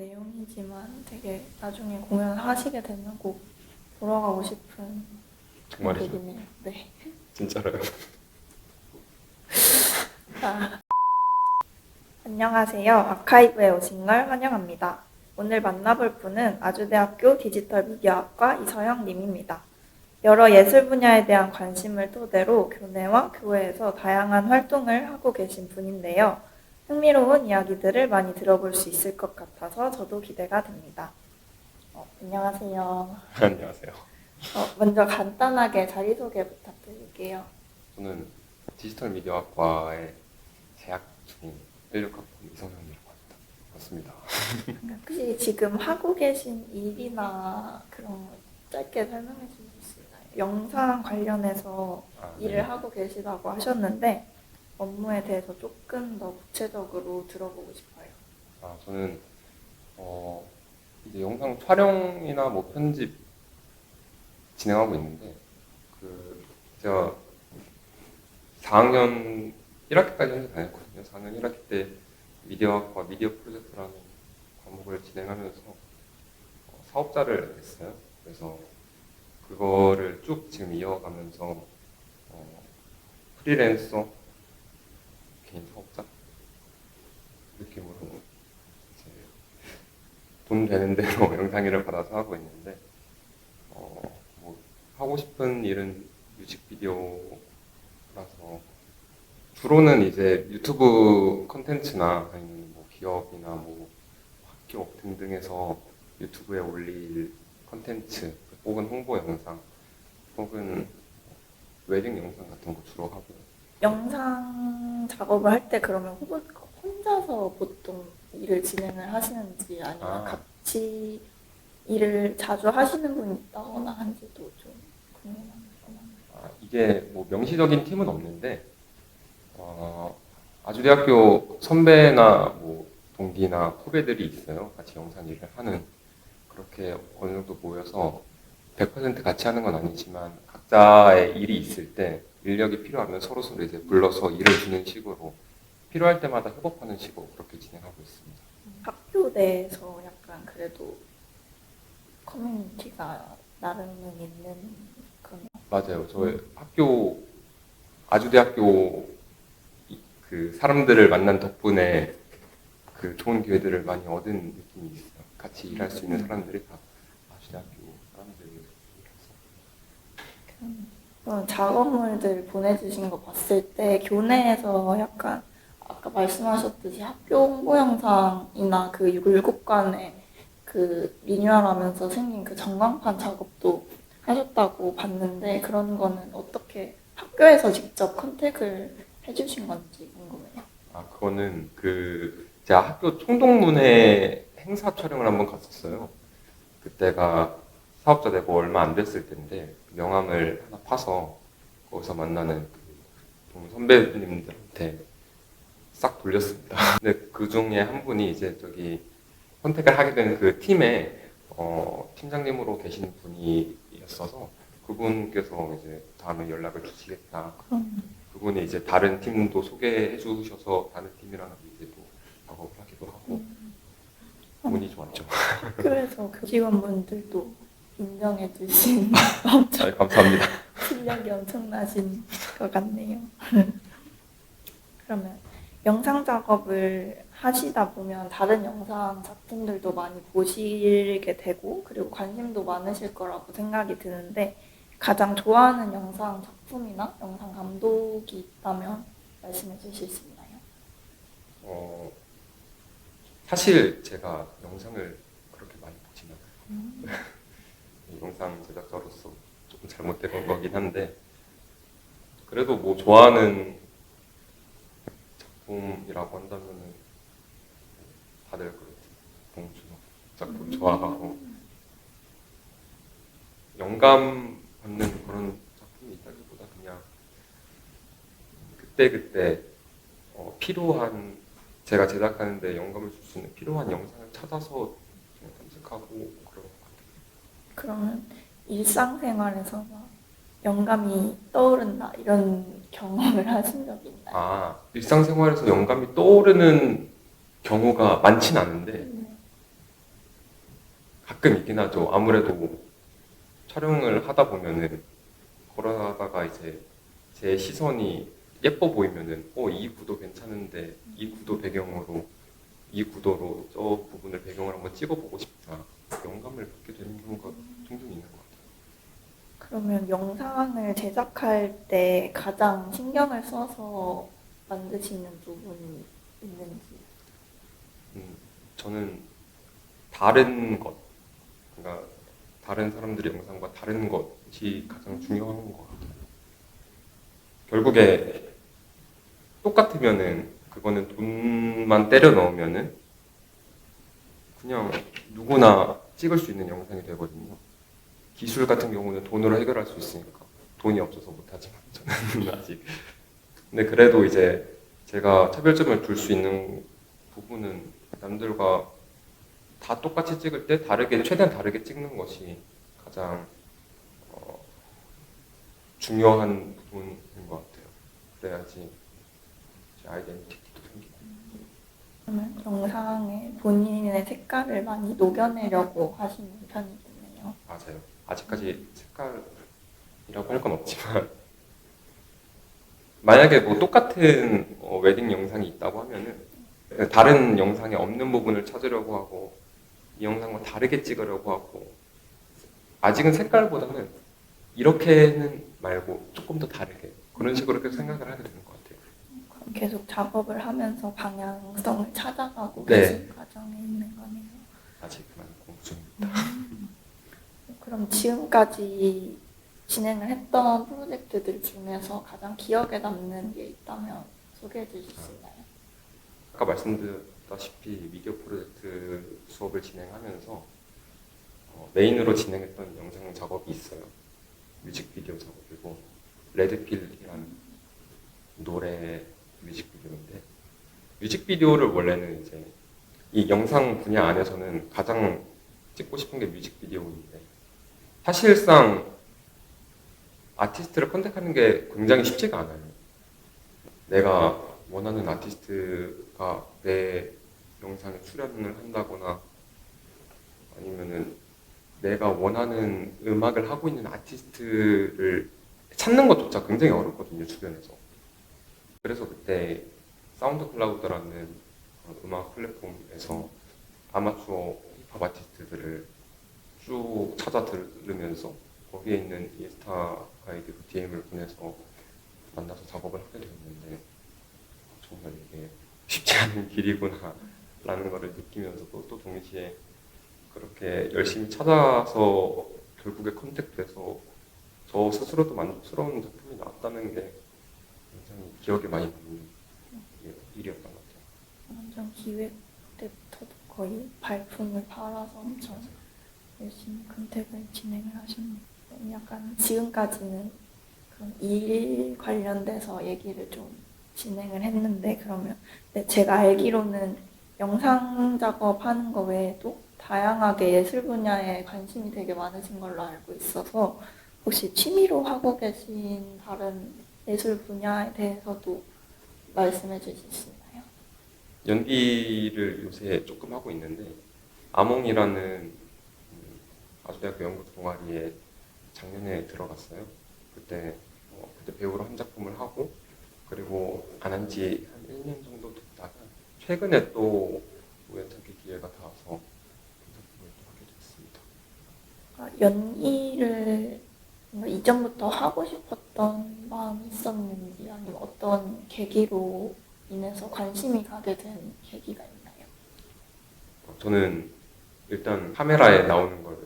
내용이지만 되게 나중에 공연하시게 되면 꼭 보러 가고 싶은 정말이죠. 곡이네요. 네. 진짜로요. 아. 안녕하세요. 아카이브에 오신 걸 환영합니다. 오늘 만나볼 분은 아주대학교 디지털 미디어학과 이서영 님입니다. 여러 예술 분야에 대한 관심을 토대로 교내와 교회에서 다양한 활동을 하고 계신 분인데요. 흥미로운 이야기들을 많이 들어볼 수 있을 것 같아서 저도 기대가 됩니다. 어, 안녕하세요. 안녕하세요. 어, 먼저 간단하게 자기소개 부탁드릴게요. 저는 디지털 미디어학과에 재학 중인 16학번 이성현이라고 합니다. 반갑습니다. 혹시 지금 하고 계신 일이나 그런 거 짧게 설명해 주실 수 있나요? 영상 관련해서 아, 일을 네. 하고 계시다고 하셨는데 업무에 대해서 조금 더 구체적으로 들어보고 싶어요. 아, 저는 어, 이제 영상 촬영이나 뭐 편집 진행하고 있는데 그 제가 4학년 1학기까지 현재 다녔거든요. 4학년 1학기 때 미디어학과 미디어 프로젝트라는 과목을 진행하면서 어, 사업자를 했어요. 그래서 그거를 쭉 지금 이어가면서 어, 프리랜서 개인 사업자 느낌으로 돈 되는 대로 영상 일을 받아서 하고 있는데 어, 뭐 하고 싶은 일은 뮤직비디오라서 주로는 이제 유튜브 컨텐츠나 아니면 뭐 기업이나 뭐 학교 등등에서 유튜브에 올릴 컨텐츠 혹은 홍보 영상 혹은 웨딩 영상 같은 거 주로 하고. 영상 작업을 할 때 그러면 호- 혼자서 보통 일을 진행을 하시는지 아니면 아. 같이 일을 자주 하시는 분이 있다거나 한지도 좀 궁금합니다. 아, 이게 뭐 명시적인 팀은 없는데 어, 아주대학교 선배나 뭐 동기나 후배들이 있어요. 같이 영상 일을 하는 그렇게 어느 정도 모여서 100% 같이 하는 건 아니지만 각자의 일이 있을 때 인력이 필요하면 서로 서로 이제 불러서 일을 주는 식으로 필요할 때마다 협업하는 식으로 그렇게 진행하고 있습니다. 학교 내에서 약간 그래도 커뮤니티가 나름은 있는 그런 맞아요. 저희 학교 아주대학교 이- 그 사람들을 만난 덕분에 그 좋은 기회들을 많이 얻은 느낌이 있어요. 같이 일할 수 있는 사람들이 다 아주대학교 사람들이라서. 그런 작업물들 보내주신 거 봤을 때 교내에서 약간 아까 말씀하셨듯이 학교 홍보 영상이나 그 율곡관에 그 리뉴얼하면서 생긴 그 전광판 작업도 하셨다고 봤는데 그런 거는 어떻게 학교에서 직접 컨택을 해주신 건지 궁금해요. 아 그거는 그 제가 학교 총동문회 행사 촬영을 한번 갔었어요. 그때가 사업자 되고 얼마 안 됐을 텐데 명함을 하나 파서 거기서 만나는 그 선배님들한테 싹 돌렸습니다. 근데 그 중에 한 분이 이제 저기 선택을 하게 된 그 팀에 어, 팀장님으로 계신 분이었어서 그분께서 이제 다음에 연락을 주시겠다. 그럼 그분이 이제 다른 팀도 소개해 주셔서 다른 팀이랑 이제 또 작업을 하기도 하고 운이 좋았죠. 학교에서 교직원분들도 인정해 주신 엄청 아, 감사합니다. 실력이 엄청나신 것 같네요. 그러면 영상 작업을 하시다 보면 다른 영상 작품들도 많이 보시게 되고 그리고 관심도 많으실 거라고 생각이 드는데 가장 좋아하는 영상 작품이나 영상 감독이 있다면 말씀해 주실 수 있나요? 어, 사실 제가 영상을 그렇게 많이 보진 않아요. 영상 제작자로서 조금 잘못된 거긴 한데 그래도 뭐 좋아하는 작품이라고 한다면은 다들 그렇죠. 봉준호 작품 좋아하고 영감 받는 그런 작품이 있다기보다 그냥 그때 그때 어, 필요한 제가 제작하는데 영감을 줄 수 있는 필요한 영상을 찾아서 그냥 탐색하고. 그러면 일상생활에서 막 영감이 떠오른다 이런 경험을 하신 적이 있나요? 아 일상생활에서 영감이 떠오르는 경우가 많진 않은데 네. 가끔 있긴 하죠. 아무래도 촬영을 하다 보면은 걸어가다가 이제 제 시선이 예뻐 보이면은 어 이 구도 괜찮은데 이 구도 배경으로 이 구도로 저 부분을 배경을 한번 찍어보고 싶다. 영감을 받게 되는 경우가 종종 있는 것 같아요. 그러면 영상을 제작할 때 가장 신경을 써서 만드시는 부분이 있는지. 음, 저는 다른 것, 그러니까 다른 사람들의 영상과 다른 것이 가장 중요한 것 같아요. 결국에 똑같으면은 그거는 돈만 때려 넣으면은 그냥 누구나 찍을 수 있는 영상이 되거든요. 기술 같은 경우는 돈으로 해결할 수 있으니까 돈이 없어서 못하지만 저는 아직. 근데 그래도 이제 제가 차별점을 둘 수 있는 부분은 남들과 다 똑같이 찍을 때 다르게 최대한 다르게 찍는 것이 가장 어, 중요한 부분인 것 같아요. 그래야지 제 아이덴티티도 생기고. 그러면 영상에 본인의 색깔을 많이 녹여내려고 하시는 편이겠네요. 맞아요. 아직까지 색깔이라고 할 건 없지만 만약에 뭐 똑같은 어, 웨딩 영상이 있다고 하면은 다른 영상에 없는 부분을 찾으려고 하고 이 영상과 다르게 찍으려고 하고 아직은 색깔보다는 이렇게는 말고 조금 더 다르게 그런 식으로 계속 생각을 하게 되는 것 같아요. 계속 작업을 하면서 방향성을 찾아가고 네. 계신 과정에 있는 거네요. 아직은 공부 중입니다. 그럼 지금까지 진행을 했던 프로젝트들 중에서 가장 기억에 남는 게 있다면 소개해 주실 수 있나요? 아까 말씀드렸다시피 미디어 프로젝트 수업을 진행하면서 어, 메인으로 진행했던 영상 작업이 있어요. 뮤직비디오 작업이고 레드필이라는 노래 뮤직비디오인데 뮤직비디오를 원래는 이제 이 영상 분야 안에서는 가장 찍고 싶은 게 뮤직비디오인데 사실상 아티스트를 컨택하는 게 굉장히 쉽지가 않아요. 내가 원하는 아티스트가 내 영상에 출연을 한다거나 아니면은 내가 원하는 음악을 하고 있는 아티스트를 찾는 것조차 굉장히 어렵거든요 주변에서 그래서 그때 사운드 클라우드라는 음악 플랫폼에서 아마추어 힙합 아티스트들을 쭉 찾아 들으면서 거기에 있는 인스타 가이드로 DM을 보내서 만나서 작업을 하게 되었는데 정말 이게 쉽지 않은 길이구나 라는 것을 느끼면서도 또 동시에 그렇게 열심히 찾아서 결국에 컨택돼서 저 스스로도 만족스러운 작품이 나왔다는 게 굉장히 기억에 많이 남는 일이었던 것 같아요. 완전 기획 때부터도 거의 발품을 팔아서 엄청 열심히 컨택을 진행을 하셨네요. 약간 지금까지는 그런 일 관련돼서 얘기를 좀 진행을 했는데 그러면 네, 제가 알기로는 영상 작업하는 거 외에도 다양하게 예술 분야에 관심이 되게 많으신 걸로 알고 있어서 혹시 취미로 하고 계신 다른 예술 분야에 대해서도 말씀해 주실 수 있나요? 연기를 요새 조금 하고 있는데 아몽이라는 음, 아주대학교 연극 동아리에 작년에 들어갔어요. 그때 어, 그때 배우로 한 작품을 하고 그리고 안 한 지 한 1년 정도 됐다가 최근에 또 우연찮게 기회가 닿아서 그 작품을 또 하게 됐습니다. 아, 연기를 이전부터 하고 싶었던 마음이 있었는지 아니면 어떤 계기로 인해서 관심이 가게 된 계기가 있나요? 어, 저는 일단 카메라에 나오는 걸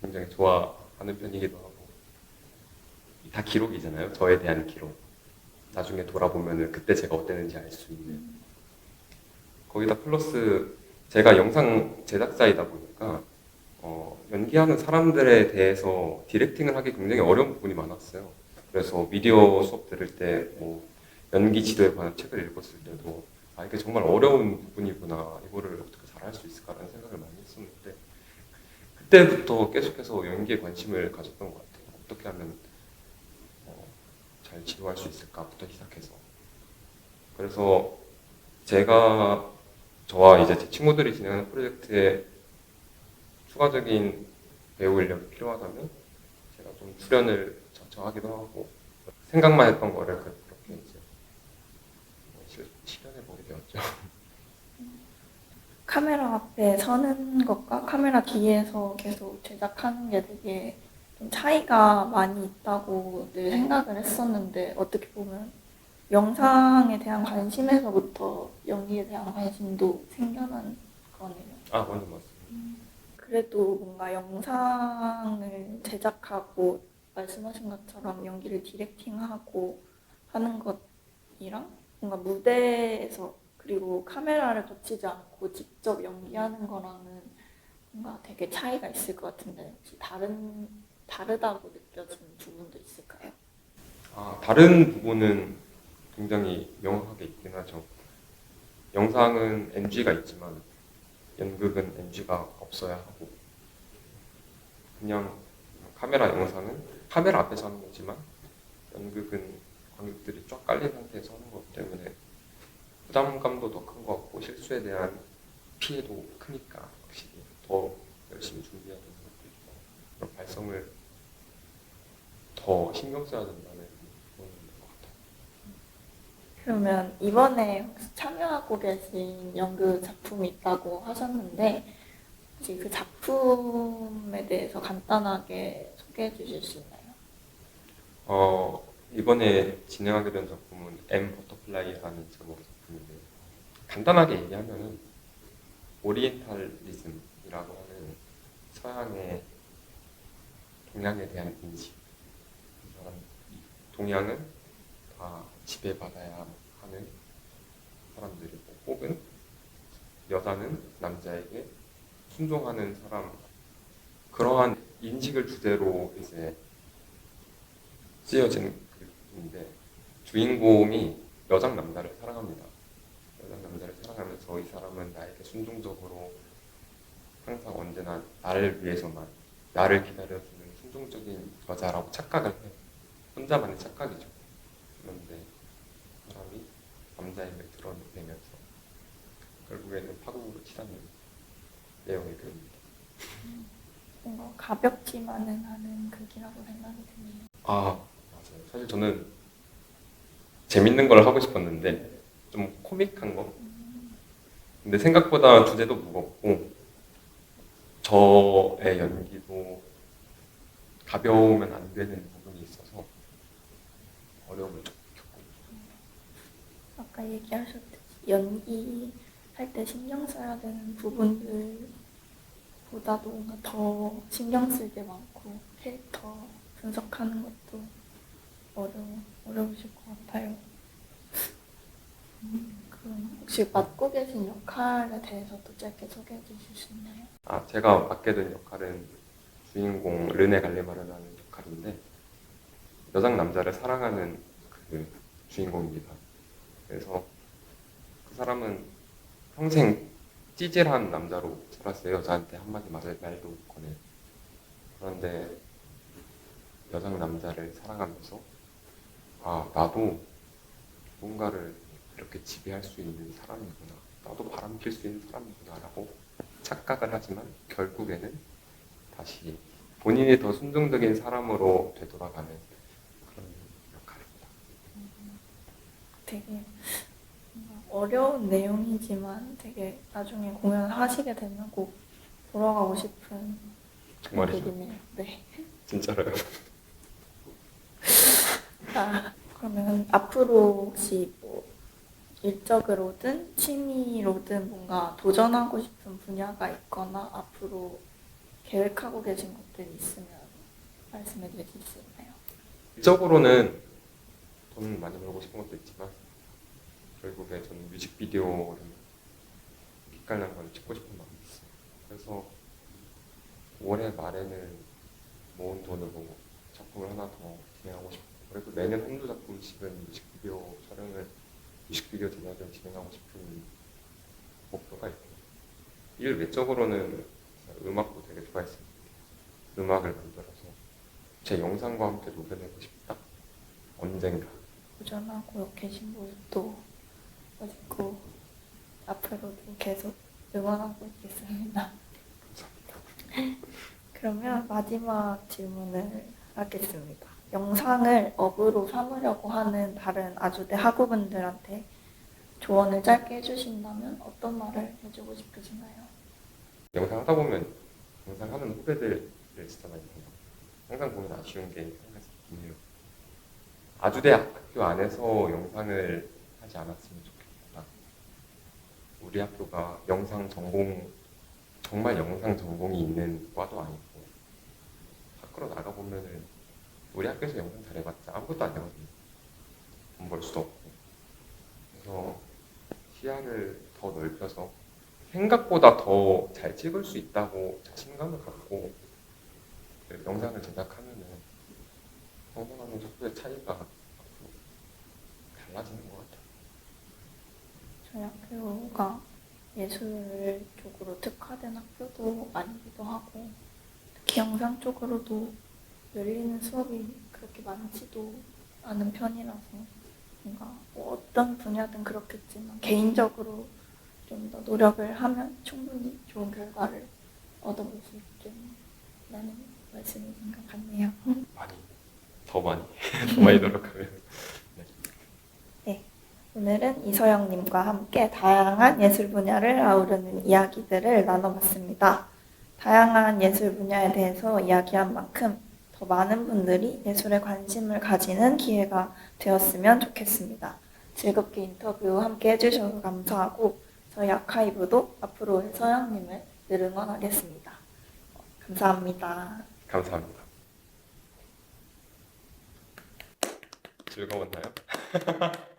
굉장히 좋아하는 편이기도 하고 다 기록이잖아요. 저에 대한 기록. 나중에 돌아보면은 그때 제가 어땠는지 알 수 있는. 거기다 플러스 제가 영상 제작자이다 보니까 어, 연기하는 사람들에 대해서 디렉팅을 하기 굉장히 어려운 부분이 많았어요. 그래서 미디어 수업 들을 때 뭐 연기 지도에 관한 책을 읽었을 때도 아 이게 정말 어려운 부분이구나 이거를 어떻게 잘 할 수 있을까라는 생각을 많이 했었는데 그때부터 계속해서 연기에 관심을 가졌던 것 같아요. 어떻게 하면 어, 잘 지도할 수 있을까부터 시작해서 그래서 제가 저와 이제 제 친구들이 진행하는 프로젝트에 추가적인 배우 인력이 필요하다면 제가 좀 출연을 자처하기도 하고 생각만 했던 거를 그- 그렇게 이제 실현해 보게 되었죠. 카메라 앞에 서는 것과 카메라 뒤에서 계속 제작하는 게 되게 좀 차이가 많이 있다고 늘 생각을 했었는데 어떻게 보면 영상에 대한 관심에서부터 연기에 대한 관심도 생겨난 거네요. 아 완전 맞습니다. 그래도 뭔가 영상을 제작하고 말씀하신 것처럼 연기를 디렉팅하고 하는 것이랑 뭔가 무대에서 그리고 카메라를 거치지 않고 직접 연기하는 거랑은 뭔가 되게 차이가 있을 것 같은데 혹시 다른 다르다고 느껴지는 부분도 있을까요? 아, 다른 부분은 굉장히 명확하게 있긴 하죠. 영상은 NG가 있지만 연극은 NG가 없어야 하고 그냥 카메라 영상은 카메라 앞에서 하는 거지만 연극은 관객들이 쫙 깔린 상태에서 하는 거기 때문에 부담감도 더 큰 것 같고 실수에 대한 피해도 크니까 확실히 더 열심히 준비해야 되는 것도 있고 그런 발성을 더 신경 써야 것 같아요. 그러면 이번에 혹시 참여하고 계신 연극 작품이 있다고 하셨는데 혹시 그 작품에 대해서 간단하게 소개해 주실 수 있나요? 어, 이번에 진행하게 된 작품은 M 버터플라이라는 제목의 작품인데요. 간단하게 얘기하면은 오리엔탈리즘이라고 하는 서양의 동양에 대한 인식. 동양은 다 지배받아야 하는 사람들이고, 혹은 여자는 남자에게 순종하는 사람. 그러한 인식을 주제로 이제 쓰여진 글인데 주인공이 여장 남자를 사랑합니다. 여장 남자를 사랑하면서 이 사람은 나에게 순종적으로 항상 언제나 나를 위해서만 나를 기다려주는 순종적인 여자라고 착각을 해요. 혼자만의 착각이죠. 그런데 그 사람이 남자임을 드러내면서 결국에는 파국으로 치닫는 내용의 글입니다. 뭔가 가볍지만은 않은 극이라고 생각이 드네요. 아, 맞아요. 사실 저는 재밌는 걸 하고 싶었는데 좀 코믹한 거. 근데 생각보다 주제도 무겁고 저의 연기도 가벼우면 안 되는 부분이 있어서 어려움을 좀 아까 얘기하셨듯이 연기할 때 신경 써야 되는 부분들보다도 뭔가 더 신경 쓸 게 많고 캐릭터 분석하는 것도 어려워, 어려우실 것 같아요. 음, 그럼 혹시 맡고 계신 역할에 대해서도 짧게 소개해 주실 수 있나요? 아, 제가 맡게 된 역할은 주인공 르네 갈레마르라는 역할인데 여장 남자를 사랑하는 그 주인공입니다. 그래서 그 사람은 평생 찌질한 남자로 살았어요. 여자한테 한마디 말- 말도 못 꺼내. 그런데 여장 남자를 사랑하면서 아, 나도 뭔가를 이렇게 지배할 수 있는 사람이구나. 나도 바람 필 수 있는 사람이구나라고 착각을 하지만 결국에는 다시 본인이 더 순종적인 사람으로 되돌아가는 그런 역할입니다. 되게 어려운 내용이지만 되게 나중에 공연을 하시게 되면 꼭 돌아가고 싶은 정말이죠. 곡이네요. 네. 진짜로요. 아, 그러면 앞으로 혹시 뭐 일적으로든 취미로든 뭔가 도전하고 싶은 분야가 있거나 앞으로 계획하고 계신 것들이 있으면 말씀해 주실 수 있나요? 일적으로는 돈 많이 벌고 싶은 것도 있지만 결국에 저는 뮤직비디오를 기깔난 걸 찍고 싶은 마음이 있어요. 그래서 올해 말에는 모은 돈으로 작품을 하나 더 진행하고 싶고 그리고 매년 한두 작품씩은 뮤직비디오 촬영을 뮤직비디오 제작을 진행하고 싶은 목표가 있고 일 외적으로는 음악도 되게 좋아했습니다. 음악을 만들어서 제 영상과 함께 녹여내고 싶다. 언젠가. 도전하고 계신 모습도 멋있고 앞으로도 계속 응원하고 있겠습니다. 그러면 마지막 질문을 하겠습니다. 영상을 업으로 삼으려고 하는 다른 아주대 학우분들한테 조언을 짧게 해주신다면 어떤 말을 해주고 싶으신가요? 영상 하다 보면 영상 하는 후배들을 진짜 많이 봐요. 항상 보면 아쉬운 게 한 가지 있긴 해요. 아주대 학교 안에서 영상을 하지 않았으면 좋겠다. 우리 학교가 영상 전공 정말 영상 전공이 있는 과도 아니고 밖으로 나가 보면은 우리 학교에서 영상 잘해봤자 아무것도 안 되거든요. 돈 벌 수도 없고. 그래서 시야를 더 넓혀서 생각보다 더 잘 찍을 수 있다고 자신감을 갖고 그 영상을 제작하면은 성장하는 속도의 차이가 달라지는 것 같아요. 저희 학교가 예술 쪽으로 특화된 학교도 아니기도 하고 특히 영상 쪽으로도 열리는 수업이 그렇게 많지도 않은 편이라서 뭔가 뭐 어떤 분야든 그렇겠지만 개인적으로 좀 더 노력을 하면 충분히 좋은 결과를 얻어볼 수 있겠다는 말씀이신 것 같네요. 많이 더 많이 더 많이 노력하면 오늘은 이서영님과 함께 다양한 예술 분야를 아우르는 이야기들을 나눠봤습니다. 다양한 예술 분야에 대해서 이야기한 만큼 더 많은 분들이 예술에 관심을 가지는 기회가 되었으면 좋겠습니다. 즐겁게 인터뷰 함께 해주셔서 감사하고 저희 아카이브도 앞으로의 서영님을 늘 응원하겠습니다. 감사합니다. 감사합니다. 즐거웠나요?